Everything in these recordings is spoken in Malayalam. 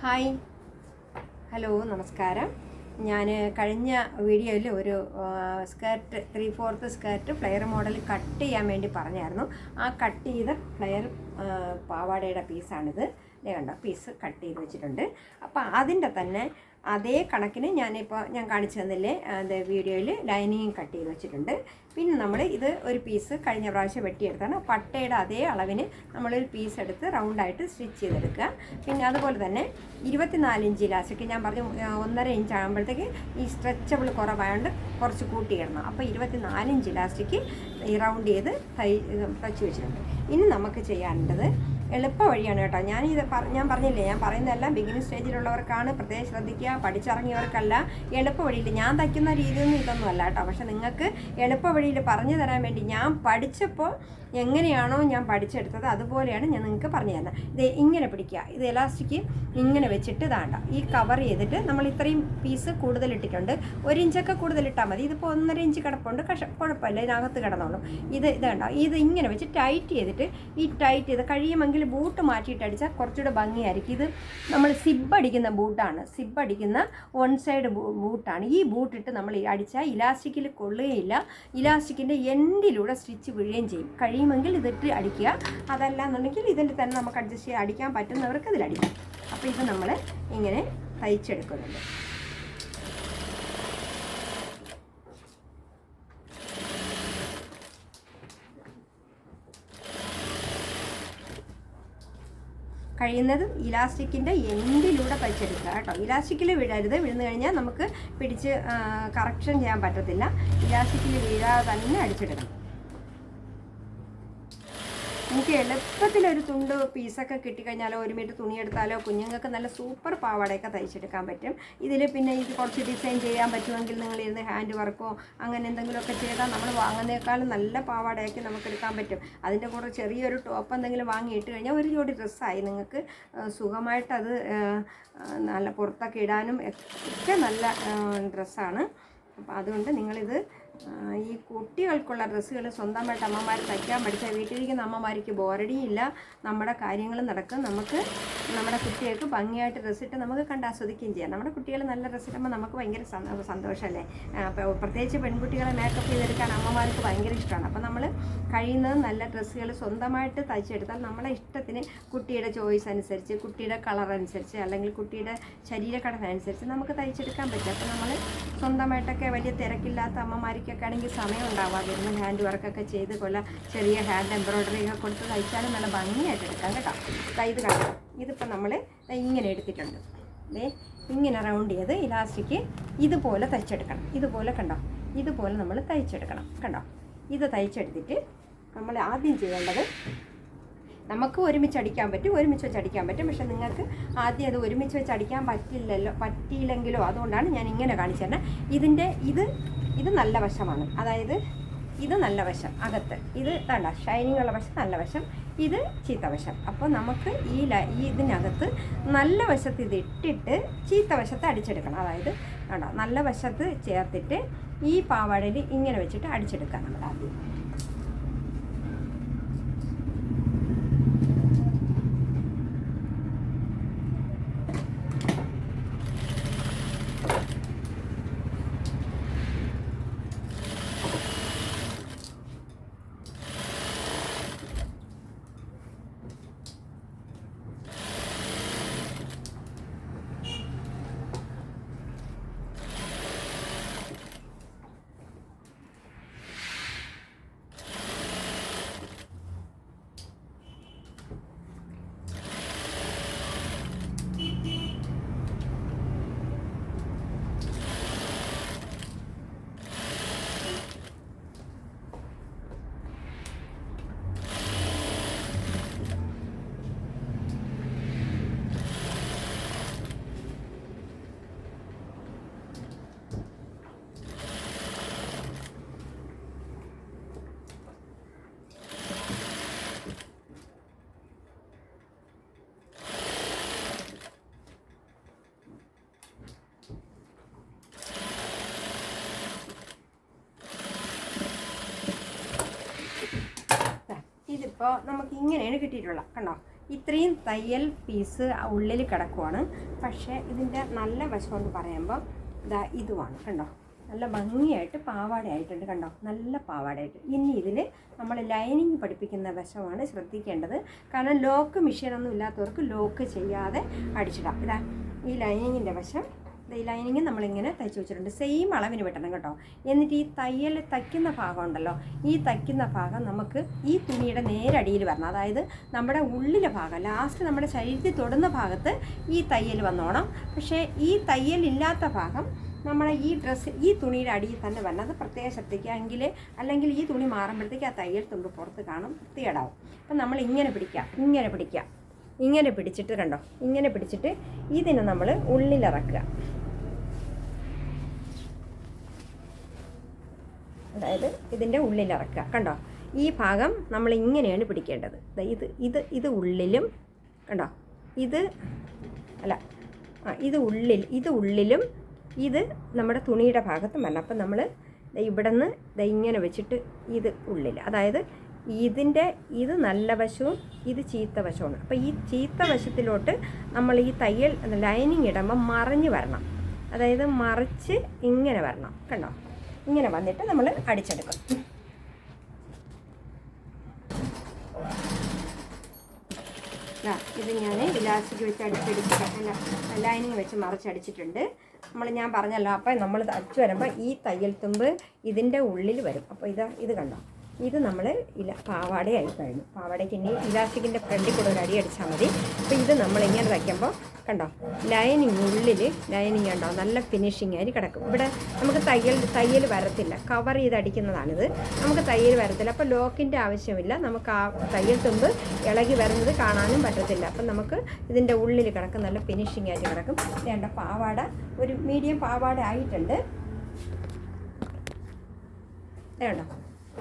ഹായ്. ഹലോ നമസ്കാരം. ഞാൻ കഴിഞ്ഞ വീഡിയോയിൽ ഒരു skirt three fourth skirt flare model cut ചെയ്യാൻ വേണ്ടി പറഞ്ഞായിരുന്നു. ആ കട്ട് ചെയ്ത ഫ്ലെയർ പാവാടയുടെ പീസാണിത് കണ്ടോ പീസ് കട്ട് ചെയ്ത് വെച്ചിട്ടുണ്ട്. അപ്പോൾ അതിന്റെ തന്നെ അതേ കണക്കിന് ഞാനിപ്പോൾ ഞാൻ കാണിച്ചു തന്നില്ലേ? അത് വീഡിയോയിൽ ലൈനിങ് കട്ട് ചെയ്ത് വെച്ചിട്ടുണ്ട്. പിന്നെ നമ്മൾ ഇത് ഒരു പീസ് കഴിഞ്ഞ പ്രാവശ്യം വെട്ടിയെടുത്താണ്. പട്ടയുടെ അതേ അളവിന് നമ്മളൊരു പീസ് എടുത്ത് റൗണ്ടായിട്ട് സ്റ്റിച്ച് ചെയ്തെടുക്കുക. പിന്നെ അതുപോലെ തന്നെ ഇരുപത്തിനാല് ഇഞ്ച് ഇലാസ്റ്റിക് ഞാൻ പറഞ്ഞു ഒന്നര ഇഞ്ച് ആകുമ്പോഴത്തേക്ക് ഈ സ്ട്രെച്ചബിൾ കുറവായതുകൊണ്ട് കുറച്ച് കൂട്ടിയിടണം അപ്പോൾ ഇരുപത്തിനാല് ഇലാസ്റ്റിക് ഈ റൗണ്ട് ചെയ്ത് തൈ തച്ച് വെച്ചിട്ടുണ്ട്. ഇനി നമുക്ക് ചെയ്യാനുള്ളത് എളുപ്പ വഴിയാണ് കേട്ടോ. ഞാൻ ഇത് ഞാൻ പറഞ്ഞില്ലേ ഞാൻ പറയുന്നതെല്ലാം ബിഗിനിങ് സ്റ്റേജിലുള്ളവർക്കാണ് പ്രത്യേകം ശ്രദ്ധിക്കുക പഠിച്ചിറങ്ങിയവർക്കല്ല എളുപ്പ വഴിയിൽ ഞാൻ തയ്ക്കുന്ന രീതിയൊന്നും ഇതൊന്നും അല്ല കേട്ടോ. പക്ഷെ നിങ്ങൾക്ക് എളുപ്പ വഴിയിൽ പറഞ്ഞു തരാൻ വേണ്ടി ഞാൻ പഠിച്ചപ്പോൾ എങ്ങനെയാണോ ഞാൻ പഠിച്ചെടുത്തത് അതുപോലെയാണ് ഞാൻ നിങ്ങൾക്ക് പറഞ്ഞു തരുന്നത്. ഇത് ഇങ്ങനെ പിടിക്കുക ഇത് എലാസ്റ്റിക് ഇങ്ങനെ വെച്ചിട്ട് ഇതാണ്ട ഈ കവർ ചെയ്തിട്ട് നമ്മൾ ഇത്രയും പീസ് കൂടുതൽ ഇട്ടിട്ടുണ്ട്. ഒരു ഇഞ്ചൊക്കെ കൂടുതൽ ഇട്ടാൽ മതി. ഇതിപ്പോൾ ഒന്നര ഇഞ്ച് കിടപ്പുണ്ട്. പക്ഷെ കുഴപ്പമില്ല ഇതിനകത്ത് കിടന്നോളൂ. ഇത് ഇത് കണ്ടോ ഇത് ഇങ്ങനെ വെച്ച് ടൈറ്റ് ചെയ്തിട്ട് ഈ ടൈറ്റ് ചെയ്ത് കഴിയുമെങ്കിൽ ബൂട്ട് മാറ്റിയിട്ട് അടിച്ചാൽ കുറച്ചുകൂടെ ഭംഗിയായിരിക്കും. ഇത് നമ്മൾ സിബ് അടിക്കുന്ന ബൂട്ടാണ്. സിബ് അടിക്കുന്ന വൺ സൈഡ് ബൂട്ടാണ്. ഈ ബൂട്ടിട്ട് നമ്മൾ അടിച്ചാൽ ഇലാസ്റ്റിക്കിൽ കൊള്ളുകയില്ല. ഇലാസ്റ്റിക്കിന്റെ എൻഡിലൂടെ സ്റ്റിച്ച് വീഴുകയും ചെയ്യും. കഴിയുമെങ്കിൽ ഇതിട്ട് അടിക്കുക. അതല്ല എന്നുണ്ടെങ്കിൽ ഇതിൽ തന്നെ നമുക്ക് അഡ്ജസ്റ്റ് ചെയ്യാൻ അടിക്കാൻ പറ്റുന്നവർക്ക് ഇതിലടിക്കാം അപ്പോൾ ഇത് നമ്മൾ ഇങ്ങനെ തയ്ച്ചെടുക്കുന്നുണ്ട്. കഴിയുന്നതും ഇലാസ്റ്റിക്കിന്റെ എൻഡിലൂടെ തയ്ച്ചെടുക്കുക കേട്ടോ. ഇലാസ്റ്റിക്കിൽ വീഴരുത്. വീഴുന്നു കഴിഞ്ഞാൽ നമുക്ക് പിടിച്ച് കറക്ഷൻ ചെയ്യാൻ പറ്റത്തില്ല. ഇലാസ്റ്റിക്കിൽ വീഴാതെ തന്നെ അടിച്ചെടുക്കണം. എനിക്ക് എളുപ്പത്തിലൊരു തുണ്ട് പീസൊക്കെ കിട്ടിക്കഴിഞ്ഞാലോ ഒരു മീറ്റർ തുണി എടുത്താലോ കുഞ്ഞുങ്ങൾക്ക് നല്ല സൂപ്പർ പാവാടയൊക്കെ തയ്ച്ചെടുക്കാൻ പറ്റും. ഇതിൽ പിന്നെ ഇത് കുറച്ച് ഡിസൈൻ ചെയ്യാൻ പറ്റുമെങ്കിൽ നിങ്ങൾ ഇരുന്ന് ഹാൻഡ് വർക്കോ അങ്ങനെ എന്തെങ്കിലുമൊക്കെ ചെയ്താൽ നമ്മൾ വാങ്ങുന്നേക്കാളും നല്ല പാവാടയൊക്കെ നമുക്ക് എടുക്കാൻ പറ്റും. അതിന്റെ കൂടെ ചെറിയൊരു ടോപ്പ് എന്തെങ്കിലും വാങ്ങി ഇട്ട് കഴിഞ്ഞാൽ ഒരു ജോഡി ഡ്രസ്സായി നിങ്ങൾക്ക് സുഖമായിട്ടത് നല്ല പുറത്തൊക്കെ ഇടാനും ഒക്കെ നല്ല ഡ്രസ്സാണ് അപ്പോൾ അതുകൊണ്ട് നിങ്ങളിത് ഈ കുട്ടികൾക്കുള്ള ഡ്രസ്സുകൾ സ്വന്തമായിട്ട് അമ്മമാർ തയ്ക്കാൻ പഠിച്ച വീട്ടിലിരിക്കുന്ന അമ്മമാർക്ക് ബോറടിയില്ല. നമ്മുടെ കാര്യങ്ങൾ നടക്കും. നമുക്ക് നമ്മുടെ കുട്ടികൾക്ക് ഭംഗിയായിട്ട് ഡ്രസ്സിട്ട് നമുക്ക് കണ്ട് ആസ്വദിക്കുകയും ചെയ്യാം. നമ്മുടെ കുട്ടികൾ നല്ല ഡ്രസ്സിടുമ്പോൾ നമുക്ക് ഭയങ്കര സന്തോ- സന്തോഷമല്ലേ? പ്രത്യേകിച്ച് പെൺകുട്ടികളെ മേക്കപ്പ് ചെയ്തെടുക്കാൻ അമ്മമാർക്ക് ഭയങ്കര ഇഷ്ടമാണ്. അപ്പോൾ നമ്മൾ കഴിയുന്നത് നല്ല ഡ്രസ്സുകൾ സ്വന്തമായിട്ട് തയ്ച്ചെടുത്താൽ നമ്മളെ ഇഷ്ടത്തിന് കുട്ടിയുടെ ചോയ്സ് അനുസരിച്ച് കുട്ടിയുടെ കളർ അനുസരിച്ച് അല്ലെങ്കിൽ കുട്ടിയുടെ ശരീരഘടന അനുസരിച്ച് നമുക്ക് തയ്ച്ചെടുക്കാൻ പറ്റും. അപ്പോൾ നമ്മൾ സ്വന്തമായിട്ടൊക്കെ വലിയ തിരക്കില്ലാത്ത അമ്മമാർക്കൊക്കെ ആണെങ്കിൽ സമയം ഉണ്ടാവാതിരുന്നു ഹാൻഡ് വർക്കൊക്കെ ചെയ്ത് കൊല്ല ചെറിയ ഹാൻഡ് എംബ്രോയ്ഡറി ഒക്കെ കൊടുത്ത് തയ്ച്ചാലും നല്ല ഭംഗിയായിട്ട് എടുക്കാം കേട്ടോ. ഇത് കണ്ടോ? ഇതിപ്പോൾ നമ്മൾ ഇങ്ങനെ എടുത്തിട്ടുണ്ട്. ദേ ഇങ്ങനെ റൗണ്ട് ചെയ്ത് ഇലാസ്റ്റിക്ക് ഇതുപോലെ തയ്ച്ചെടുക്കണം. ഇതുപോലെ കണ്ടോ? ഇതുപോലെ നമ്മൾ തയ്ച്ചെടുക്കണം. കണ്ടോ? ഇത് തയ്ച്ചെടുത്തിട്ട് നമ്മൾ ആദ്യം ചെയ്യേണ്ടത് നമുക്ക് ഒരുമിച്ച് അടിക്കാൻ പറ്റും. ഒരുമിച്ച് വെച്ച് അടിക്കാൻ പറ്റും. പക്ഷെ നിങ്ങൾക്ക് ആദ്യം അത് ഒരുമിച്ച് വെച്ച് അടിക്കാൻ പറ്റില്ലല്ലോ പറ്റിയില്ലെങ്കിലോ? അതുകൊണ്ടാണ് ഞാൻ ഇങ്ങനെ കാണിച്ചു തരുന്നത് ഇതിന്റെ ഇത് ഇത് നല്ല വശമാണ്. അതായത് ഇത് നല്ല വശം അകത്ത്. ഇത് വേണ്ട ഷൈനിങ് ഉള്ള വശം നല്ല വശം. ഇത് ചീത്ത വശം. അപ്പോൾ നമുക്ക് ഈ ല ഈ ഇതിനകത്ത് നല്ല വശത്ത് ഇത് ഇട്ടിട്ട് ചീത്ത വശത്ത് അടിച്ചെടുക്കണം. അതായത് വേണ്ട നല്ല വശത്ത് ചേർത്തിട്ട് ഈ പാവാടയിൽ ഇങ്ങനെ വെച്ചിട്ട് അടിച്ചെടുക്കാം നമ്മൾ ആദ്യം ഇതിപ്പോൾ നമുക്ക് ഇങ്ങനെയാണ് കിട്ടിയിട്ടുള്ളത്. കണ്ടോ? ഇത്രയും തയ്യൽ പീസ് ഉള്ളിൽ കിടക്കുവാണ്. പക്ഷേ ഇതിന്റെ നല്ല വശം എന്ന് പറയുമ്പോൾ ഇതാ ഇതുമാണ്. കണ്ടോ? നല്ല ഭംഗിയായിട്ട് പാവാടയായിട്ടുണ്ട് കണ്ടോ? നല്ല പാവാടയായിട്ട് ഇനി ഇതിൽ നമ്മൾ ലൈനിങ് പഠിപ്പിക്കുന്ന വശമാണ് ശ്രദ്ധിക്കേണ്ടത്. കാരണം ലോക്ക് മെഷീനൊന്നും ഇല്ലാത്തവർക്ക് ലോക്ക് ചെയ്യാതെ അടിച്ചിടാം. ഇതാ ഈ ലൈനിങ്ങിന്റെ വശം. ലൈനിങ് നമ്മളിങ്ങനെ തയ്ച്ച് വെച്ചിട്ടുണ്ട്. സെയിം അളവിന് വെട്ടണം കേട്ടോ. എന്നിട്ട് ഈ തയ്യൽ തയ്ക്കുന്ന ഭാഗം ഉണ്ടല്ലോ ഈ തയ്ക്കുന്ന ഭാഗം നമുക്ക് ഈ തുണിയുടെ നേരടിയിൽ വരണം. അതായത് നമ്മുടെ ഉള്ളിലെ ഭാഗം ലാസ്റ്റ് നമ്മുടെ ശരീരത്തിൽ തൊടുന്ന ഭാഗത്ത് ഈ തയ്യൽ വന്നോണം. പക്ഷേ ഈ തയ്യൽ ഇല്ലാത്ത ഭാഗം നമ്മളെ ഈ ഡ്രസ്സ് ഈ തുണിയുടെ അടിയിൽ തന്നെ വരണം. അത് പ്രത്യേകം ശ്രദ്ധിക്കുക. എങ്കിൽ അല്ലെങ്കിൽ ഈ തുണി മാറുമ്പോഴത്തേക്ക് ആ തയ്യൽ തുമ്പ് പുറത്ത് കാണും വൃത്തികേടാവും. അപ്പം നമ്മൾ ഇങ്ങനെ പിടിക്കാം ഇങ്ങനെ പിടിക്കാം ഇങ്ങനെ പിടിച്ചിട്ട് കണ്ടോ? ഇങ്ങനെ പിടിച്ചിട്ട് ഇതിനെ നമ്മൾ ഉള്ളിലിറക്കുക. അതായത് ഇതിന്റെ ഉള്ളിലിറക്കുക കണ്ടോ? ഈ ഭാഗം നമ്മൾ ഇങ്ങനെയാണ് പിടിക്കേണ്ടത്. ഇത് ഇത് ഇത് ഉള്ളിലും കണ്ടോ? ഇത് അല്ല ആ ഇത് ഉള്ളിൽ ഇത് ഉള്ളിലും ഇത് നമ്മുടെ തുണിയുടെ ഭാഗത്തും വരണം അപ്പം നമ്മൾ ഇവിടെ നിന്ന് ഇങ്ങനെ വെച്ചിട്ട് ഇത് ഉള്ളിൽ. അതായത് ഇതിന്റെ ഇത് നല്ല വശവും ഇത് ചീത്ത വശവുമാണ്. അപ്പോൾ ഈ ചീത്ത വശത്തിലോട്ട് നമ്മൾ ഈ തയ്യൽ ലൈനിങ് ഇടുമ്പോൾ മറിഞ്ഞ് വരണം. അതായത് മറിച്ച് ഇങ്ങനെ വരണം. കണ്ടോ? ഇങ്ങനെ വന്നിട്ട് നമ്മൾ അടിച്ചെടുക്കും. ഇത് ഞാൻ ഇലാസ്റ്റിക് വെച്ച് അടിച്ചെടുത്തിട്ട് അല്ല ലൈനിങ് വെച്ച് മറിച്ചടിച്ചിട്ടുണ്ട്. നമ്മൾ ഞാൻ പറഞ്ഞല്ലോ അപ്പോൾ നമ്മൾ അടിച്ചു വരുമ്പോൾ ഈ തയ്യൽ തുമ്പ് ഇതിന്റെ ഉള്ളിൽ വരും. അപ്പോൾ ഇതാ ഇത് കണ്ടോ? ഇത് നമ്മൾ ഇല പാവാടയായി കഴിഞ്ഞു. പാവാടയ്ക്ക് ഇനി ഇലാസ്റ്റിക്കിന്റെ ഫ്രണ്ടിൽ കൂടെ ഒരു അടി അടിച്ചാൽ മതി. അപ്പോൾ ഇത് നമ്മൾ ഇങ്ങനെ തയ്ക്കുമ്പോൾ കണ്ടോ ലൈനിങ് ഉള്ളിൽ ലൈനിങ് ഉണ്ടോ നല്ല ഫിനിഷിങ് ആയി കിടക്കും. ഇവിടെ നമുക്ക് തയ്യൽ തയ്യൽ വരത്തില്ല. കവർ ചെയ്ത് അടിക്കുന്നതാണിത്. നമുക്ക് തയ്യൽ വരത്തില്ല. അപ്പോൾ ലോക്കിന്റെ ആവശ്യമില്ല. നമുക്ക് ആ തയ്യൽ തുമ്പ് ഇളകി വരുന്നത് കാണാനും പറ്റത്തില്ല. അപ്പം നമുക്ക് ഇതിന്റെ ഉള്ളിൽ കിടക്കും. നല്ല ഫിനിഷിങ് ആയിട്ട് കിടക്കും. വേണ്ട പാവാട ഒരു മീഡിയം പാവാട ആയിട്ടുണ്ട്. വേണ്ട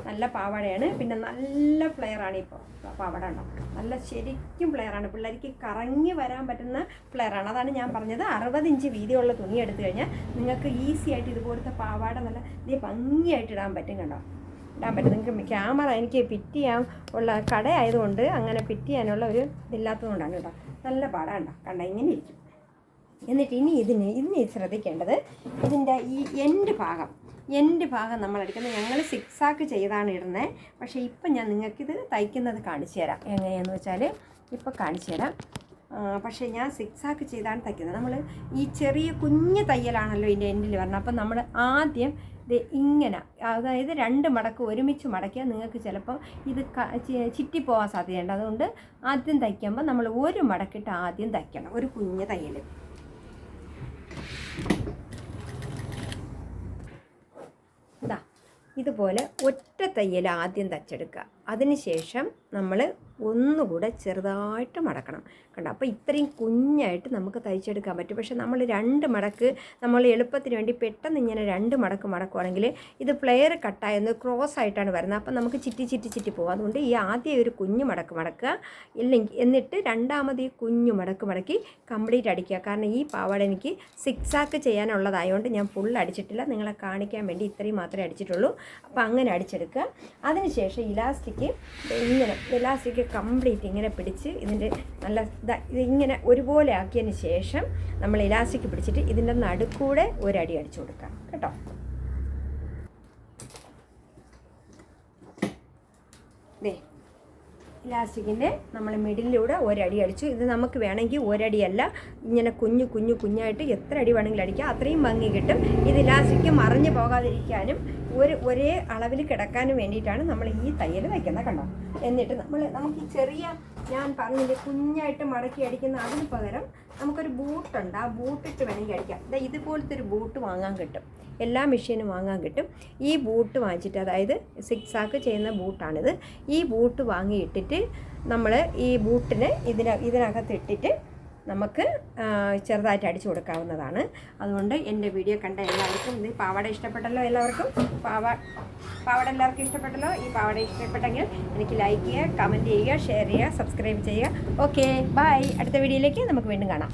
നല്ല പാവാടയാണ്. പിന്നെ നല്ല ഫ്ലെയറാണ് ഇപ്പോൾ പാവാട ഉണ്ടോ? നല്ല ശരിക്കും ഫ്ലെയറാണ് പിള്ളേർക്ക് കറങ്ങി വരാൻ പറ്റുന്ന ഫ്ലെയറാണ് അതാണ് ഞാൻ പറഞ്ഞത്. അറുപത് ഇഞ്ച് വീതിയുള്ള തുണി എടുത്തു കഴിഞ്ഞാൽ നിങ്ങൾക്ക് ഈസി ആയിട്ട് ഇതുപോലത്തെ പാവാട നല്ല ഇതേ ഭംഗിയായിട്ട് ഇടാൻ പറ്റും കണ്ടോ? ഇടാൻ പറ്റും. നിങ്ങൾക്ക് ക്യാമറ എനിക്ക് ഫിറ്റ് ചെയ്യാൻ ഉള്ള കട ആയതുകൊണ്ട് അങ്ങനെ ഫിറ്റ് ചെയ്യാനുള്ള ഒരു ഇതില്ലാത്തതുകൊണ്ടാണ് കേട്ടോ. നല്ല പാടാണ് കേട്ടോ കണ്ടോ? ഇങ്ങനെ ഇരിക്കും. എന്നിട്ട് ഇനി ഇതിന് ഇതിന് ശ്രദ്ധിക്കേണ്ടത് ഇതിന്റെ ഈ എൻഡ് ഭാഗം. എൻഡ് ഭാഗം നമ്മൾ എടുക്കുന്നത് ഞങ്ങൾ സിക്സാക്ക് ചെയ്താണ് ഇടുന്നത് പക്ഷേ ഇപ്പം ഞാൻ നിങ്ങൾക്കിത് തയ്ക്കുന്നത് കാണിച്ചു തരാം. എങ്ങനെയാണെന്ന് വെച്ചാൽ ഇപ്പോൾ കാണിച്ചു തരാം. പക്ഷേ ഞാൻ സിക്സാക്ക് ചെയ്താണ് തയ്ക്കുന്നത്. നമ്മൾ ഈ ചെറിയ കുഞ്ഞ് തയ്യലാണല്ലോ ഇതിന്റെ എൻഡിൽ പറഞ്ഞത് അപ്പം നമ്മൾ ആദ്യം ഇത് ഇങ്ങനെ അതായത് രണ്ട് മടക്ക് ഒരുമിച്ച് മടക്കിയാൽ നിങ്ങൾക്ക് ചിലപ്പം ഇത് ചിറ്റിപ്പോവാൻ സാധ്യതയുണ്ട്. അതുകൊണ്ട് ആദ്യം തയ്ക്കുമ്പോൾ നമ്മൾ ഒരു മടക്കിട്ട് ആദ്യം തയ്ക്കണം. ഒരു കുഞ്ഞ് തയ്യൽ ഇതാ ഇതുപോലെ ഒറ്റ തയ്യൽ ആദ്യം തച്ചെടുക്കുക. അതിനുശേഷം നമ്മൾ ഒന്നുകൂടെ ചെറുതായിട്ട് മടക്കണം. കണ്ടോ? അപ്പോൾ ഇത്രയും കുഞ്ഞായിട്ട് നമുക്ക് തയ്ച്ചെടുക്കാൻ പറ്റും. പക്ഷേ നമ്മൾ രണ്ട് മടക്ക് നമ്മൾ എളുപ്പത്തിന് വേണ്ടി പെട്ടെന്ന് ഇങ്ങനെ രണ്ട് മടക്ക് മടക്കുവാണെങ്കിൽ ഇത് പ്ലെയർ കട്ടായെന്ന് ക്രോസ് ആയിട്ടാണ് വരുന്നത്. അപ്പം നമുക്ക് ചിറ്റി ചിറ്റി ചിറ്റി പോകും അതുകൊണ്ട് ഈ ആദ്യം ഒരു കുഞ്ഞു മടക്ക് മടക്കുക. ഇല്ലെങ്കിൽ എന്നിട്ട് രണ്ടാമത് ഈ കുഞ്ഞു മടക്ക് മടക്കി കംപ്ലീറ്റ് അടിക്കുക. കാരണം ഈ പാവാട എനിക്ക് സിക്സ് ആക്ക് ചെയ്യാനുള്ളതായതുകൊണ്ട് ഞാൻ ഫുൾ അടിച്ചിട്ടില്ല. നിങ്ങളെ കാണിക്കാൻ വേണ്ടി ഇത്രയും മാത്രമേ അടിച്ചിട്ടുള്ളൂ. അപ്പോൾ അങ്ങനെ അടിച്ചെടുക്കുക. അതിനുശേഷം ഇലാസ്റ്റിക് ഇങ്ങനെ ഇലാസ്റ്റിക് കംപ്ലീറ്റ് ഇങ്ങനെ പിടിച്ച് ഇതിന്റെ നല്ല ഇതിങ്ങനെ ഒരുപോലെ ആക്കിയതിന് ശേഷം നമ്മൾ ഇലാസ്റ്റിക് പിടിച്ചിട്ട് ഇതിന്റെ നടുക്കൂടെ ഒരടി അടിച്ചു കൊടുക്കാം കേട്ടോ? ദേ ഇലാസ്റ്റിക്കിന്റെ നമ്മൾ മിഡിലൂടെ ഒരടി അടിച്ചു. ഇത് നമുക്ക് വേണമെങ്കിൽ ഒരടിയല്ല ഇങ്ങനെ കുഞ്ഞു കുഞ്ഞു കുഞ്ഞായിട്ട് എത്ര അടി വേണമെങ്കിലും അടിക്കാം. അത്രയും ഭംഗി കിട്ടും. ഇത് ഇലാസ്റ്റിക്ക് മറിഞ്ഞു പോകാതിരിക്കാനും ഒരു ഒരേ അളവിൽ കിടക്കാനും വേണ്ടിയിട്ടാണ് നമ്മൾ ഈ തയ്യൽ വയ്ക്കുന്നത് കണ്ടോ? എന്നിട്ട് നമ്മൾ നമുക്ക് ചെറിയ ഞാൻ പറഞ്ഞില്ലേ കുഞ്ഞായിട്ട് മടക്കി അടിക്കുന്ന അതിന് പകരം നമുക്കൊരു ബൂട്ടുണ്ട്. ആ ബൂട്ടിട്ട് വേണമെങ്കിൽ അടിക്കാം. ഇതാ ഇതുപോലത്തെ ഒരു ബൂട്ട് വാങ്ങാൻ കിട്ടും. എല്ലാ മെഷീനും വാങ്ങാൻ കിട്ടും. ഈ ബൂട്ട് വാങ്ങിച്ചിട്ട് അതായത് സിക്സ് ആക്ക് ചെയ്യുന്ന ബൂട്ടാണിത്. ഈ ബൂട്ട് വാങ്ങിയിട്ടിട്ട് നമ്മൾ ഈ ബൂട്ടിന് ഇതിന ഇതിനകത്ത് ഇട്ടിട്ട് നമുക്ക് ചെറുതായിട്ട് അടിച്ചു കൊടുക്കാവുന്നതാണ്. അതുകൊണ്ട് എന്റെ വീഡിയോ കണ്ട എല്ലാവർക്കും ഇത് പാവാട ഇഷ്ടപ്പെട്ടല്ലോ എല്ലാവർക്കും? പാവ പാവാട എല്ലാവർക്കും ഇഷ്ടപ്പെട്ടല്ലോ? ഈ പാവാട ഇഷ്ടപ്പെട്ടെങ്കിൽ എനിക്ക് ലൈക്ക് ചെയ്യുക കമന്റ് ചെയ്യുക ഷെയർ ചെയ്യുക സബ്സ്ക്രൈബ് ചെയ്യുക. ഓക്കെ ബൈ അടുത്ത വീഡിയോയിലേക്ക് നമുക്ക് വീണ്ടും കാണാം.